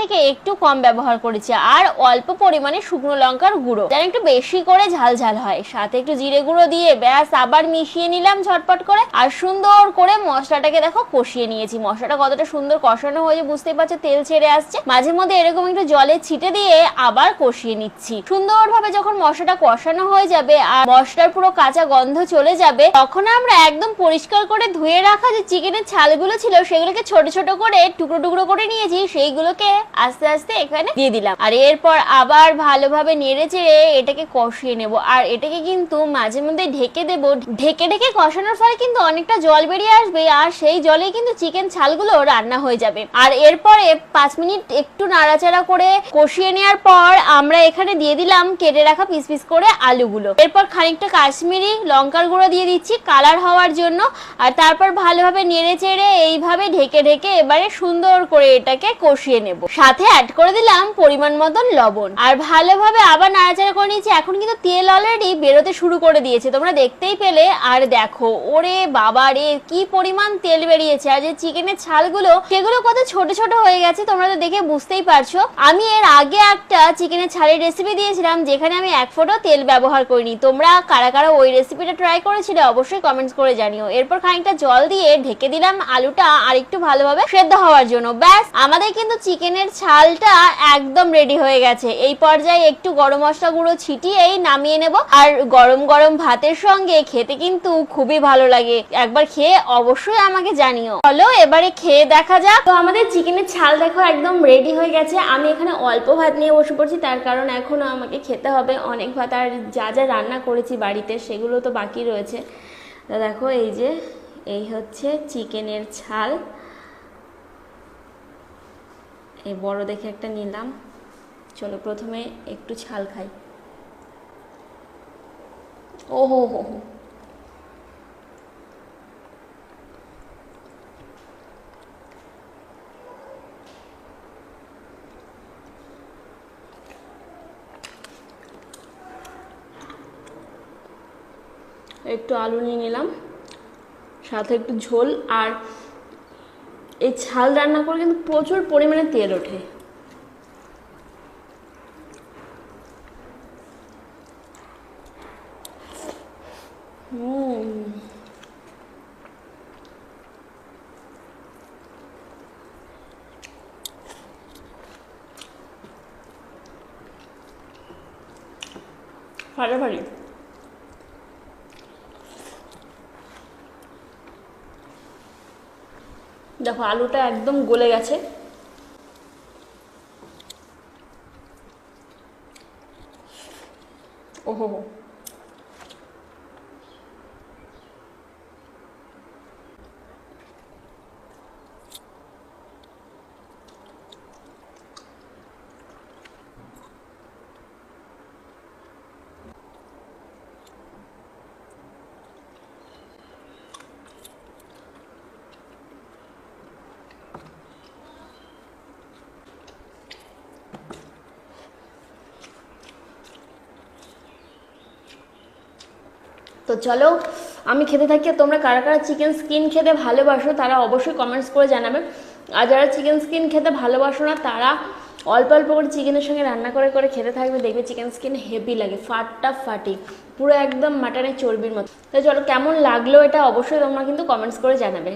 থেকে একটু কম ব্যবহার করেছি, আর অল্প পরিমাণে শুকনো লঙ্কার গুঁড়ো। যেন একটু বেশি করে ঝাল ঝাল হয়। সাথে একটু জিরে গুঁড়ো দিয়ে ব্যাস আবার মিশিয়ে নিলাম ঝটপট করে, আর সুন্দর করে মশলাটাকে দেখো কষিয়ে নিয়েছি। মশলাটা কতটা সুন্দর কষানো হয়েছে বুঝতেই পারছ, তেল ছেড়ে আসছে। মাঝে মধ্যে এরকম একটু জলে ছিটে দিয়ে আবার কষিয়ে নিচ্ছি। সুন্দরভাবে যখন মশলাটা কষানো হয়ে যাবে, আর মশলার পুরো কাঁচা গন্ধ চলে যাবে, তখন আমরা একদম পরিষ্কার করে ধুয়ে রাখা যে চিকেনের ছালগুলো ছিল, সেগুলোকে ছোট ছোট করে টুকরো টুকরো করে নিয়েছি, সেইগুলোকে আস্তে আস্তে এখানে দিয়ে দিলাম। আর এরপর আবার ভালোভাবে নেড়ে চেড়ে এটাকে কষিয়ে নেব। আর এটাকে কিন্তু মাঝে মধ্যে ঢেকে দেব। ঢেকে ঢেকে কষানোর ফলে কিন্তু অনেকটা জল বেরিয়ে আসবে আর সেই জলে কিন্তু চিকেন ছালগুলো রান্না হয়ে যাবে। আর এরপরে পাঁচ মিনিট একটু নাড়াচাড়া করে কষিয়ে নেওয়ার পর আমরা এখানে দিয়ে দিলাম কেটে রাখা পিস পিস করে আলুগুলো। এরপর খানিকটা কাশ্মীরি লঙ্কার গুঁড়ো দিয়ে দিচ্ছি কালার হওয়ার জন্য। আর তারপর ভালোভাবে নেড়ে চেড়ে এইভাবে ঢেকে ঢেকে এবারে সুন্দর করে এটাকে কষিয়ে নেব। সাথে অ্যাড করে দিলাম পরিমাণ মতন লবণ। আর ভালোভাবে আবার নাড়াচাড়া করে নিয়েছি। এখন কিন্তু তেল অলরেডি বেরোতে শুরু করে দিয়েছে। তোমরা দেখতেই পেলে। আর দেখো, ওরে বাবা রে, কি পরিমাণ তেল বেরিয়েছে। আর যে চিকেনের ছালগুলো, সেগুলো কত ছোট ছোট হয়ে গেছে, তোমরা তো দেখে বুঝতেই পারছ। আমি এর আগে একটা চিকেনের ছালের রেসিপি দিয়েছিলাম, যেখানে আমি এক ফোঁটা তেল ব্যবহার করিনি। তোমরা কারা কারা ওই রেসিপিটা ট্রাই করেছিলে, অবশ্যই কমেন্টস করে জানিও। এরপর খানিকটা জল দিয়ে ঢেকে দিলাম আলুটা আর একটু ভালোভাবে সেদ্ধ হওয়ার জন্য। ব্যাস, আমাদের কিন্তু চিকেনের ছালটা একদম রেডি হয়ে গেছে। এই পর্যায়ে একটু গরম মশলা গুঁড়ো ছিটিয়েই নামিয়ে নেব। আর গরম গরম ভাতের সঙ্গে খেতে কিন্তু খুবই ভালো লাগে। একবার খেয়ে অবশ্যই আমাকে জানিও। চলো এবারে খেয়ে দেখা যাক। তো আমাদের চিকেনের ছাল দেখো একদম রেডি হয়ে গেছে। আমি এখানে অল্প ভাত নিয়ে বসে পড়ছি। তার কারণ এখনও আমাকে খেতে হবে। অনেক ভাত আর যা যা রান্না করেছি বাড়িতে সেগুলো তো বাকি রয়েছে। দেখো এই যে, এই হচ্ছে চিকেনের ছাল। এই বড় দেখে একটা নিলাম। চলো প্রথমে একটু ছাল খাই। ও হো হো হো। একটু আলু নিয়ে নিলাম, সাথে একটু ঝোল আর এই ছাল রান্না করে কিন্তু প্রচুর পরিমাণে তেল ওঠে। ফাটাফাটি। দেখো আলুটা একদম গলে গেছে। ওহো তো চলো, আমি খেতে থাকি আর তোমরা কারা কারা চিকেন স্কিন খেতে ভালোবাসো তারা অবশ্যই কমেন্টস করে জানাবে। আর যারা চিকেন স্কিন খেতে ভালোবাসো না, তারা অল্প অল্প করে চিকেনের সঙ্গে রান্না করে করে খেতে থাকবে, দেখবে চিকেন স্কিন হেভি লাগে ফাটটা ফাটি, পুরো একদম মাটনের চর্বির মতো। তো চলো, কেমন লাগল এটা অবশ্যই তোমরা কিন্তু কমেন্টস করে জানাবে।